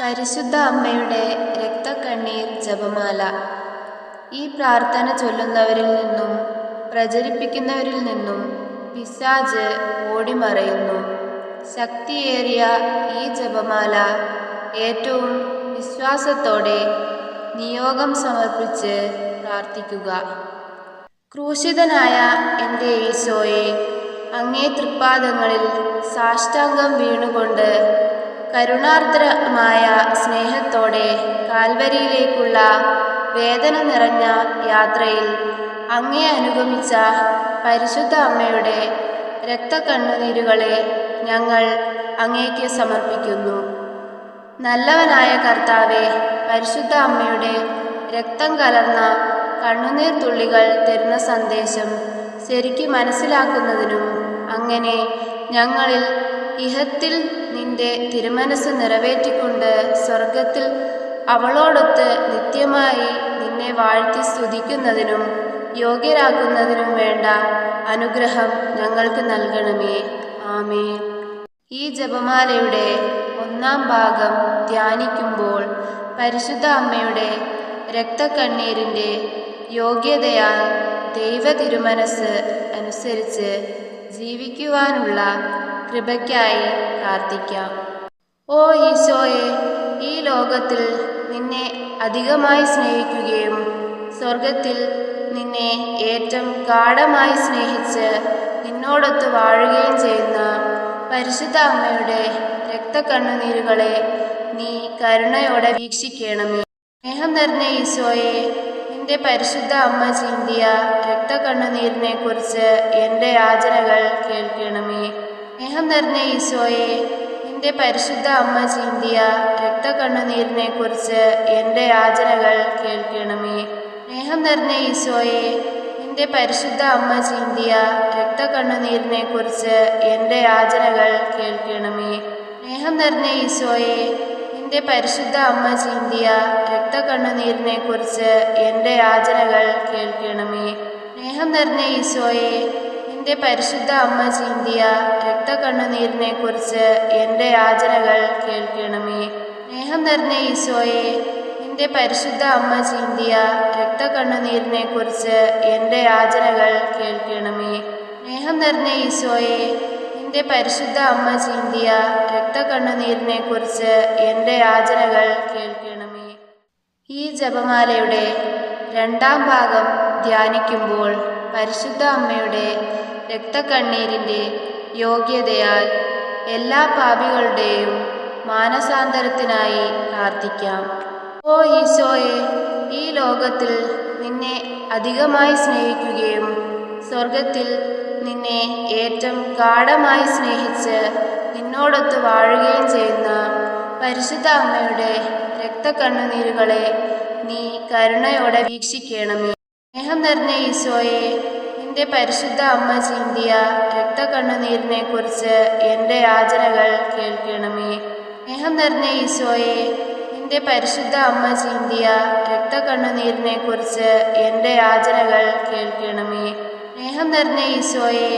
പരിശുദ്ധ അമ്മയുടെ രക്തക്കണ്ണീർ ജപമാല. ഈ പ്രാർത്ഥന ചൊല്ലുന്നവരിൽ നിന്നും പ്രചരിപ്പിക്കുന്നവരിൽ നിന്നും പിശാജ് ഓടിമറയുന്നു. ശക്തിയേറിയ ഈ ജപമാല ഏറ്റവും വിശ്വാസത്തോടെ നിയോഗം സമർപ്പിച്ച് പ്രാർത്ഥിക്കുക. ക്രൂശിതനായ എന്റെ ഈശോയെ അങ്ങേ തൃപ്പാദങ്ങളിൽ സാഷ്ടാംഗം വീണുകൊണ്ട് കരുണാർദ്രമായ സ്നേഹത്തോടെ കാൽവരിയിലേക്കുള്ള വേദന നിറഞ്ഞ യാത്രയിൽ അങ്ങേ അനുഗമിച്ച പരിശുദ്ധ അമ്മയുടെ രക്തക്കണ്ണുനീരുകളെ ഞങ്ങൾ അങ്ങേക്ക് സമർപ്പിക്കുന്നു. നല്ലവനായ കർത്താവെ പരിശുദ്ധ അമ്മയുടെ രക്തം കലർന്ന കണ്ണുനീർ തുള്ളികൾ തരുന്ന സന്ദേശം ശരിക്കും മനസ്സിലാക്കുന്നതിനും അങ്ങനെ ഞങ്ങളിൽ ഇഹത്തിൽ നിന്റെ തിരുമനസ് നിറവേറ്റിക്കൊണ്ട് സ്വർഗത്തിൽ അവളോടൊത്ത് നിത്യമായി നിന്നെ വാഴ്ത്തി സ്തുതിക്കുന്നതിനും യോഗ്യരാക്കുന്നതിനും വേണ്ട അനുഗ്രഹം ഞങ്ങൾക്ക് നൽകണമേ. ആമേ ഈ ജപമാലയുടെ ഒന്നാം ഭാഗം ധ്യാനിക്കുമ്പോൾ പരിശുദ്ധ അമ്മയുടെ രക്തക്കണ്ണീരിന്റെ യോഗ്യതയാൽ ദൈവ തിരുമനസ് അനുസരിച്ച് ജീവിക്കുവാനുള്ള കൃപയ്ക്കായി പ്രാർത്ഥിക്കാം. ഓ ഈശോയെ ഈ ലോകത്തിൽ നിന്നെ അധികമായി സ്നേഹിക്കുകയും സ്വർഗത്തിൽ നിന്നെ ഏറ്റവും ഗാഠമായി സ്നേഹിച്ച് നിന്നോടൊത്ത് വാഴുകയും ചെയ്യുന്ന പരിശുദ്ധ അമ്മയുടെ രക്തക്കണ്ണുനീരുകളെ നീ കരുണയോടെ വീക്ഷിക്കണമേ. സ്നേഹം നിറഞ്ഞ ഈശോയെ നിന്റെ പരിശുദ്ധ അമ്മ ചീന്തിയ രക്തക്കണ്ണുനീരിനെ കുറിച്ച് എന്റെ യാചനകൾ കേൾക്കണമേ. സ്നേഹം നിറഞ്ഞ ഈശോയെ നിന്റെ പരിശുദ്ധ അമ്മ ചീന്തിയ രക്തക്കണ്ണുനീരിനെ കുറിച്ച് എന്റെ യാചനകൾ കേൾക്കണമേ. സ്നേഹം നിറഞ്ഞ ഈശോയെ നിന്റെ പരിശുദ്ധ അമ്മ ചീന്തിയ രക്തക്കണ്ണുനീരിനെ കുറിച്ച് എന്റെ യാചനകൾ കേൾക്കണമേ. സ്നേഹം നിറഞ്ഞ ഈശോയെ നിന്റെ പരിശുദ്ധ അമ്മ ചീന്തിയ രക്തകണ്ണുനീരിനെ കുറിച്ച് എന്റെ യാചനകൾ കേൾക്കണമേ. സ്നേഹം നിറഞ്ഞ ഈശോയെ നിന്റെ പരിശുദ്ധ അമ്മ ചീന്തിയ രക്തകണ്ണുനീരിനെ കുറിച്ച് എന്റെ യാചനകൾ കേൾക്കണമേ. സ്നേഹം നിറഞ്ഞ ഈശോയെ നിന്റെ പരിശുദ്ധ അമ്മ ചീന്തിയ രക്തകണ്ണുനീരിനെ കുറിച്ച് എന്റെ യാചനകൾ കേൾക്കണമേ. സ്നേഹം നിറഞ്ഞ ഈശോയെ നിന്റെ പരിശുദ്ധ അമ്മ ചീന്തിയ രക്തക്കണ്ണുനീരിനെ കുറിച്ച് എന്റെ യാചനകൾ കേൾക്കണമേ. ഈ ജപമാലയുടെ രണ്ടാം ഭാഗം ധ്യാനിക്കുമ്പോൾ പരിശുദ്ധ അമ്മയുടെ രക്തക്കണ്ണീരിന്റെ യോഗ്യതയാൽ എല്ലാ പാപികളുടെയും മാനസാന്തരത്തിനായി പ്രാർത്ഥിക്കാം. ഓ ഈശോയെ ഈ ലോകത്തിൽ നിന്നെ അധികമായി സ്നേഹിക്കുകയും സ്വർഗത്തിൽ നിന്നെ ഏറ്റവും ഗാഠമായി സ്നേഹിച്ച് നിന്നോടൊത്ത് വാഴുകയും ചെയ്യുന്ന പരിശുദ്ധ അമ്മയുടെ രക്തക്കണ്ണുനീരുകളെ നീ കരുണയോടെ വീക്ഷിക്കണമേ. സ്നേഹം നിറഞ്ഞ ഈശോയെ നിന്റെ പരിശുദ്ധ അമ്മ ചിന്തിയ രക്തക്കണ്ണുനീരിനെ കുറിച്ച് എന്റെ യാചനകൾ കേൾക്കണമേ. സ്നേഹം നിറഞ്ഞ ഈശോയെ നിന്റെ പരിശുദ്ധ അമ്മ ചിന്തിയ രക്തക്കണ്ണുനീരിനെ കുറിച്ച് എന്റെ യാചനകൾ കേൾക്കണമേ. സ്നേഹം നിറഞ്ഞ ഈശോയെ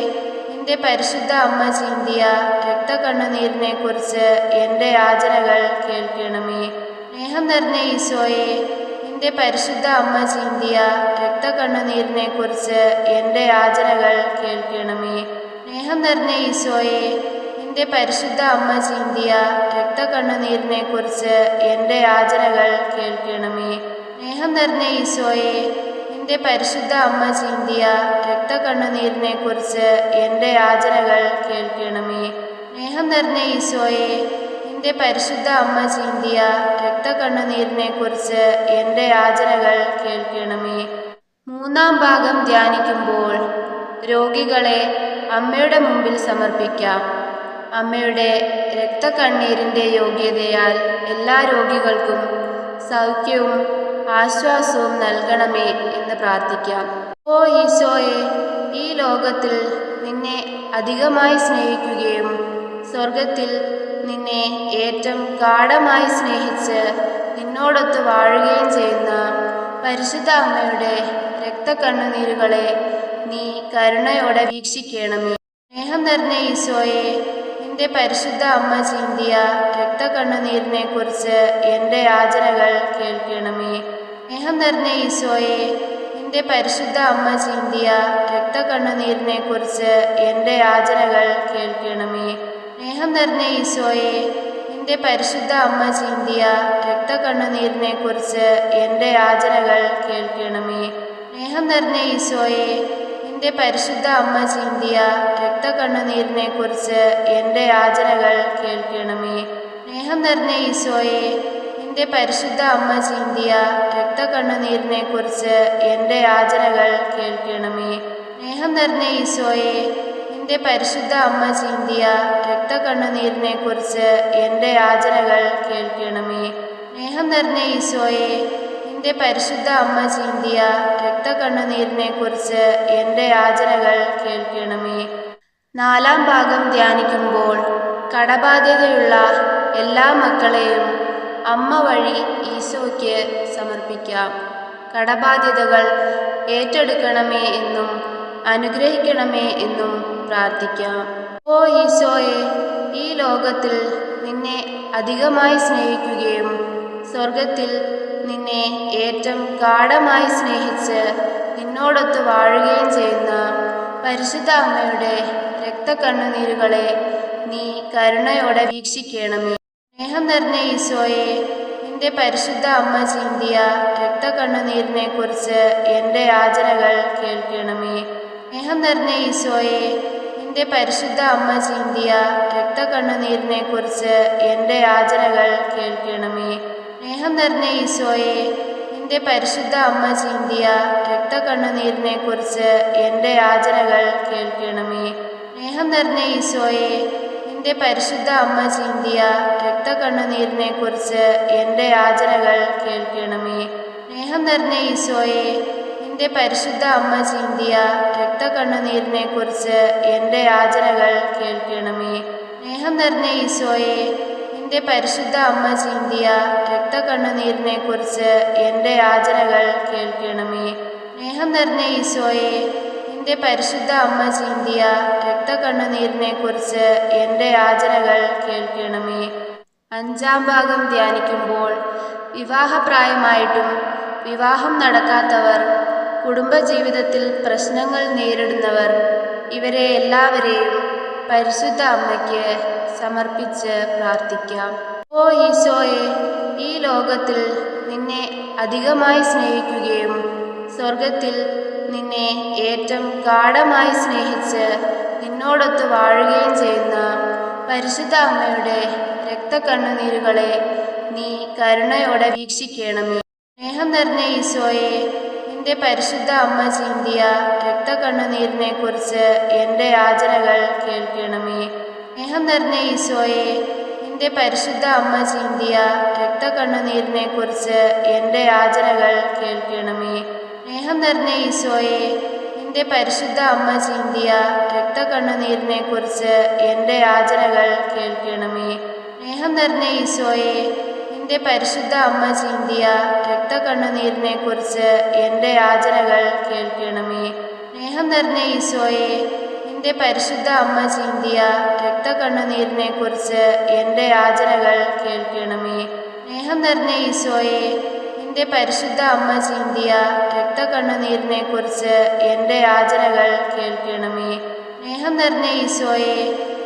നിന്റെ പരിശുദ്ധ അമ്മ ചീന്തിയ രക്തക്കണ്ണുനീരിനെ കുറിച്ച് എന്റെ യാചനകൾ കേൾക്കണമേ. സ്നേഹം നിറഞ്ഞ ഈശോയെ നിന്റെ പരിശുദ്ധ അമ്മ ചീന്തിയ രക്തക്കണ്ണുനീരിനെ കുറിച്ച് എന്റെ യാചനകൾ കേൾക്കണമേ. സ്നേഹം നിറഞ്ഞ ഈശോയെ നിന്റെ പരിശുദ്ധ അമ്മ ചീന്തിയ രക്തക്കണ്ണുനീരിനെ കുറിച്ച് എന്റെ യാചനകൾ കേൾക്കണമേ. സ്നേഹം നിറഞ്ഞ ഈശോയെ നിന്റെ പരിശുദ്ധ അമ്മ ചീന്തിയ രക്തക്കണ്ണുനീരിനെ കുറിച്ച് എന്റെ യാചനകൾ കേൾക്കണമേ. സ്നേഹം നിറഞ്ഞ ഈശോയെ എന്റെ പരിശുദ്ധ അമ്മ ചീന്തിയ രക്തക്കണ്ണുനീരിനെ കുറിച്ച് എന്റെ യാചനകൾ കേൾക്കണമേ. മൂന്നാം ഭാഗം ധ്യാനിക്കുമ്പോൾ രോഗികളെ അമ്മയുടെ മുമ്പിൽ സമർപ്പിക്കാം. അമ്മയുടെ രക്തക്കണ്ണീരിന്റെ യോഗ്യതയാൽ എല്ലാ രോഗികൾക്കും സൗഖ്യവും ആശ്വാസവും നൽകണമേ എന്ന് പ്രാർത്ഥിക്കാം. ഓ ഈശോയെ ഈ ലോകത്തിൽ നിന്നെ അധികമായി സ്നേഹിക്കുകയും സ്വർഗത്തിൽ നിന്നെ ഏറ്റവും ഗാഠമായി സ്നേഹിച്ച് നിന്നോടൊത്ത് വാഴുകയും ചെയ്യുന്ന പരിശുദ്ധ അമ്മയുടെ രക്തക്കണ്ണുനീരുകളെ നീ കരുണയോടെ വീക്ഷിക്കണമേ. സ്നേഹം നിറഞ്ഞ ഈശോയെ നിന്റെ പരിശുദ്ധ അമ്മ ചിന്തിയ രക്തക്കണ്ണുനീരിനെ കുറിച്ച് എന്റെ യാചനകൾ കേൾക്കണമേ. സ്നേഹം നിറഞ്ഞ ഈശോയെ നിന്റെ പരിശുദ്ധ അമ്മ ചീന്തിയ രക്തക്കണ്ണുനീരിനെ കുറിച്ച് എന്റെ യാചനകൾ കേൾക്കണമേ. സ്നേഹം നിറഞ്ഞ ഈശോയെ നിന്റെ പരിശുദ്ധ അമ്മ ചീന്തിയ രക്തക്കണ്ണുനീരിനെ കുറിച്ച് എന്റെ യാചനകൾ കേൾക്കണമേ. സ്നേഹം നിറഞ്ഞ ഈശോയെ നിന്റെ പരിശുദ്ധ അമ്മ ചീന്തിയ രക്തക്കണ്ണുനീരിനെ കുറിച്ച് എന്റെ യാചനകൾ കേൾക്കണമേ. സ്നേഹം നിറഞ്ഞ ഈശോയെ നിന്റെ പരിശുദ്ധ അമ്മ ചീന്തിയ രക്തകണ്ണുനീരിനെ കുറിച്ച് എന്റെ യാചനകൾ കേൾക്കണമേ. സ്നേഹം നിറഞ്ഞ ഈശോയെ എന്റെ പരിശുദ്ധ അമ്മ ചീന്തിയ രക്തകണ്ണുനീരിനെ കുറിച്ച് എന്റെ യാചനകൾ കേൾക്കണമേ. സ്നേഹം നിറഞ്ഞ ഈശോയെ എന്റെ പരിശുദ്ധ അമ്മ ചീന്തിയ രക്തകണ്ണുനീരിനെ കുറിച്ച് എന്റെ യാചനകൾ കേൾക്കണമേ. നാലാം ഭാഗം ധ്യാനിക്കുമ്പോൾ കടബാധ്യതയുള്ള എല്ലാ മക്കളെയും അമ്മ വഴി ഈശോയ്ക്ക് സമർപ്പിക്കാം. കടബാധ്യതകൾ ഏറ്റെടുക്കണമേ എന്നും അനുഗ്രഹിക്കണമേ എന്നും പ്രാർത്ഥിക്കാം. ഓ ഈശോയെ ഈ ലോകത്തിൽ നിന്നെ അധികമായി സ്നേഹിക്കുകയും സ്വർഗത്തിൽ നിന്നെ ഏറ്റവും ഗാഠമായി സ്നേഹിച്ച് നിന്നോടൊത്ത് വാഴുകയും ചെയ്യുന്ന പരിശുദ്ധ അമ്മയുടെ രക്തക്കണ്ണുനീരുകളെ നീ കരുണയോടെ വീക്ഷിക്കണമേ. സ്നേഹം നിറഞ്ഞ ഈശോയെ നിന്റെ പരിശുദ്ധ അമ്മ ചിന്തിയ രക്തക്കണ്ണുനീരിനെ കുറിച്ച് എന്റെ യാചനകൾ കേൾക്കണമേ. സ്നേഹം നിറഞ്ഞ ഈശോയെ നിന്റെ പരിശുദ്ധ അമ്മ ചിന്തിയ രക്തക്കണ്ണുനീരിനെ കുറിച്ച് എന്റെ യാചനകൾ കേൾക്കണമേ. സ്നേഹം നിറഞ്ഞ ഈശോയെ നിന്റെ പരിശുദ്ധ അമ്മ ചിന്തിയ രക്തക്കണ്ണുനീരിനെ കുറിച്ച് എന്റെ യാചനകൾ കേൾക്കണമേ. സ്നേഹം നിറഞ്ഞ ഈശോയെ നിന്റെ പരിശുദ്ധ അമ്മ ചീന്തിയ രക്തകണ്ണുനീരിനെ കുറിച്ച് എന്റെ യാചനകൾ കേൾക്കണമേ. സ്നേഹം നിറഞ്ഞ ഈശോയെ നിന്റെ പരിശുദ്ധ അമ്മ ചീന്തിയ രക്തകണ്ണുനീരിനെ കുറിച്ച് എന്റെ യാചനകൾ കേൾക്കണമേ. സ്നേഹം നിറഞ്ഞ ഈശോയെ നിന്റെ പരിശുദ്ധ അമ്മ ചീന്തിയ രക്തകണ്ണുനീരിനെ കുറിച്ച് എന്റെ യാചനകൾ കേൾക്കണമേ. സ്നേഹം നിറഞ്ഞ ഈശോയെ നിന്റെ പരിശുദ്ധ അമ്മ ചീന്തിയ രക്തകണ്ണുനീരിനെ കുറിച്ച് എന്റെ യാചനകൾ കേൾക്കണമേ. അഞ്ചാം ഭാഗം ധ്യാനിക്കുമ്പോൾ വിവാഹപ്രായമായിട്ടും വിവാഹം നടക്കാത്തവർ കുടുംബജീവിതത്തിൽ പ്രശ്നങ്ങൾ നേരിടുന്നവർ ഇവരെ എല്ലാവരെയും പരിശുദ്ധ അമ്മയ്ക്ക് സമർപ്പിച്ച് പ്രാർത്ഥിക്കാം. ഓ ഈശോയെ ഈ ലോകത്തിൽ നിന്നെ അധികമായി സ്നേഹിക്കുകയും സ്വർഗത്തിൽ നിന്നെ ഏറ്റവും ഗാഠമായി സ്നേഹിച്ച് നിന്നോടൊത്ത് വാഴുകയും ചെയ്യുന്ന പരിശുദ്ധ അമ്മയുടെ രക്തക്കണ്ണുനീരുകളെ നീ കരുണയോടെ വീക്ഷിക്കണമേ. സ്നേഹം നിറഞ്ഞ ഈശോയെ നിന്റെ പരിശുദ്ധ അമ്മ ചീന്തിയ രക്തക്കണ്ണുനീരിനെ കുറിച്ച് എന്റെ യാചനകൾ കേൾക്കണമേ. സ്നേഹം നിറഞ്ഞ ഈശോയെ നിന്റെ പരിശുദ്ധ അമ്മ ചീന്തിയ രക്തക്കണ്ണുനീരിനെ കുറിച്ച് എന്റെ യാചനകൾ കേൾക്കണമേ. സ്നേഹം നിറഞ്ഞ ഈശോയെ നിന്റെ പരിശുദ്ധ അമ്മ ചീന്തിയ രക്തക്കണ്ണുനീരിനെ കുറിച്ച് എന്റെ യാചനകൾ കേൾക്കണമേ. സ്നേഹം നിറഞ്ഞ ഈശോയെ നിന്റെ പരിശുദ്ധ അമ്മ ചീന്തിയ രക്തക്കണ്ണുനീരിനെ കുറിച്ച് എന്റെ യാചനകൾ കേൾക്കണമേ. സ്നേഹം നിറഞ്ഞ ഈശോയെ നിന്റെ പരിശുദ്ധ അമ്മ ചീന്തിയ രക്തക്കണ്ണുനീരിനെ കുറിച്ച് എന്റെ യാചനകൾ കേൾക്കണമേ. സ്നേഹം നിറഞ്ഞ ഈശോയെ നിന്റെ പരിശുദ്ധ അമ്മ ചീന്തിയ രക്തക്കണ്ണുനീരിനെ കുറിച്ച് എന്റെ യാചനകൾ കേൾക്കണമേ. സ്നേഹം നിറഞ്ഞ ഈശോയെ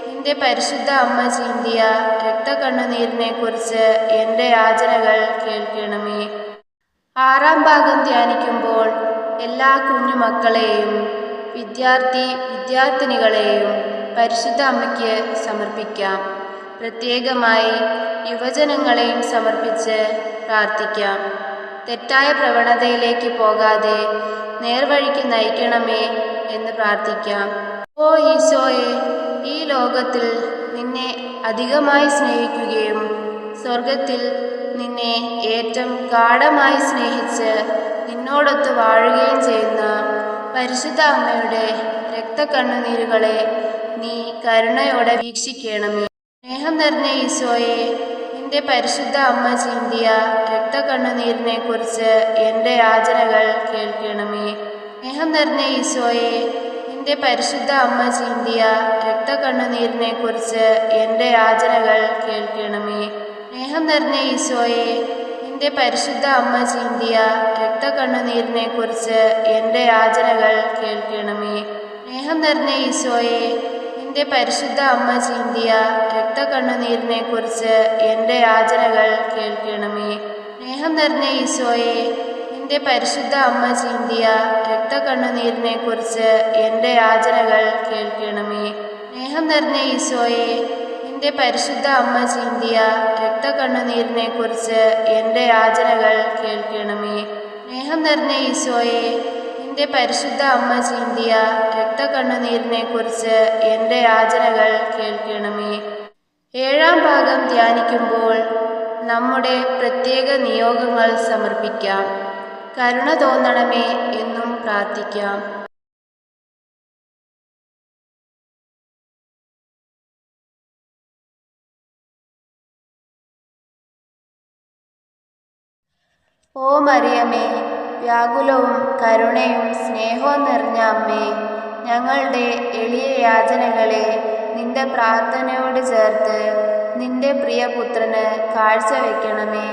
നിന്റെ പരിശുദ്ധ അമ്മ ചീന്തിയ രക്തക്കണ്ണുനീരിനെ കുറിച്ച് എന്റെ യാചനകൾ കേൾക്കണമേ. ആറാം ഭാഗം ധ്യാനിക്കുമ്പോൾ എല്ലാ കുഞ്ഞുമക്കളെയും വിദ്യാർത്ഥി വിദ്യാർത്ഥിനികളെയും പരിശുദ്ധ അമ്മയ്ക്ക് സമർപ്പിക്കാം. പ്രത്യേകമായി യുവജനങ്ങളെയും സമർപ്പിച്ച് പ്രാർത്ഥിക്കാം. തെറ്റായ പ്രവണതയിലേക്ക് പോകാതെ നേർവഴിക്ക് നയിക്കണമേ എന്ന് പ്രാർത്ഥിക്കാം. ഓ ഈശോയെ ഈ ലോകത്തിൽ നിന്നെ അധികമായി സ്നേഹിക്കുകയും സ്വർഗത്തിൽ നിന്നെ ഏറ്റവും ഗാഠമായി സ്നേഹിച്ച് നിന്നോടൊത്ത് വാഴുകയും ചെയ്യുന്ന പരിശുദ്ധ അമ്മയുടെ രക്തക്കണ്ണുനീരുകളെ നീ കരുണയോടെ വീക്ഷിക്കണമേ. സ്നേഹം നിറഞ്ഞ ഈശോയെ നിന്റെ പരിശുദ്ധ അമ്മ ചീന്തിയ രക്തക്കണ്ണുനീരിനെ കുറിച്ച് എന്റെ യാചനകൾ കേൾക്കണമേ. സ്നേഹം നിറഞ്ഞ ഈശോയെ നിന്റെ പരിശുദ്ധ അമ്മ ചീന്തിയ രക്തക്കണ്ണുനീരിനെ കുറിച്ച് എന്റെ യാചനകൾ കേൾക്കണമേ. സ്നേഹം നിറഞ്ഞ ഈശോയെ നിന്റെ പരിശുദ്ധ അമ്മ ചീന്തിയ രക്തക്കണ്ണുനീരിനെ കുറിച്ച് എന്റെ യാചനകൾ കേൾക്കണമേ. സ്നേഹം നിറഞ്ഞ ഈശോയെ നിന്റെ പരിശുദ്ധ അമ്മ ചീന്തിയ രക്തക്കണ്ണുനീരിനെ കുറിച്ച് എന്റെ യാചനകൾ കേൾക്കണമേ. സ്നേഹം നിറഞ്ഞ ഈശോയെ നിന്റെ പരിശുദ്ധ അമ്മ ചീന്തിയ രക്തക്കണ്ണുനീരിനെ കുറിച്ച് എന്റെ യാചനകൾ കേൾക്കണമേ. സ്നേഹം നിറഞ്ഞ ഈശോയെ നിന്റെ പരിശുദ്ധ അമ്മ ചീന്തിയ രക്തക്കണ്ണുനീരിനെ കുറിച്ച് എന്റെ യാചനകൾ കേൾക്കണമേ. സ്നേഹം നിറഞ്ഞ ഈശോയെ നിന്റെ പരിശുദ്ധ അമ്മ ചീന്തിയ രക്തകണ്ണുനീരിനെ കുറിച്ച് എന്റെ യാചനകൾ കേൾക്കണമേ. ഏഴാം ഭാഗം ധ്യാനിക്കുമ്പോൾ നമ്മുടെ പ്രത്യേക നിയോഗങ്ങൾ സമർപ്പിക്കാം. കരുണ തോന്നണമേ എന്നും പ്രാർത്ഥിക്കാം. ഓ മറിയമേ വ്യാകുലവും കരുണയും സ്നേഹവും നിറഞ്ഞ അമ്മേ ഞങ്ങളുടെ എളിയ യാചനകളെ നിന്റെ പ്രാർത്ഥനയോട് ചേർത്ത് നിന്റെ പ്രിയപുത്രന് കാഴ്ചവെക്കണമേ.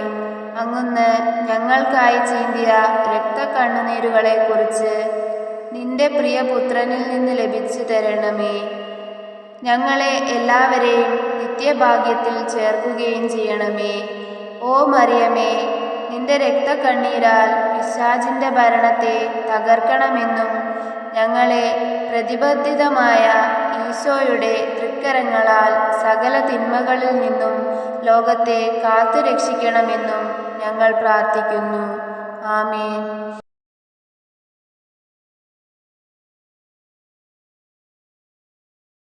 അങ്ങുന്ന് ഞങ്ങൾക്കായി ചീന്തിയ രക്തക്കണ്ണുനീരുകളെക്കുറിച്ച് നിന്റെ പ്രിയപുത്രനിൽ നിന്ന് ലഭിച്ചു തരണമേ. ഞങ്ങളെ എല്ലാവരെയും നിത്യഭാഗ്യത്തിൽ ചേർക്കുകയും ചെയ്യണമേ. ഓ മറിയമേ നിന്റെ രക്തക്കണ്ണീരാൽ പിശാചിന്റെ ഭരണത്തെ തകർക്കണമെന്നും ഞങ്ങളെ പ്രതിബദ്ധിതമായ ഈശോയുടെ തൃക്കരങ്ങളാൽ സകല തിന്മകളിൽ നിന്നും ലോകത്തെ കാത്തുരക്ഷിക്കണമെന്നും ഞങ്ങൾ പ്രാർത്ഥിക്കുന്നു. ആമേൻ.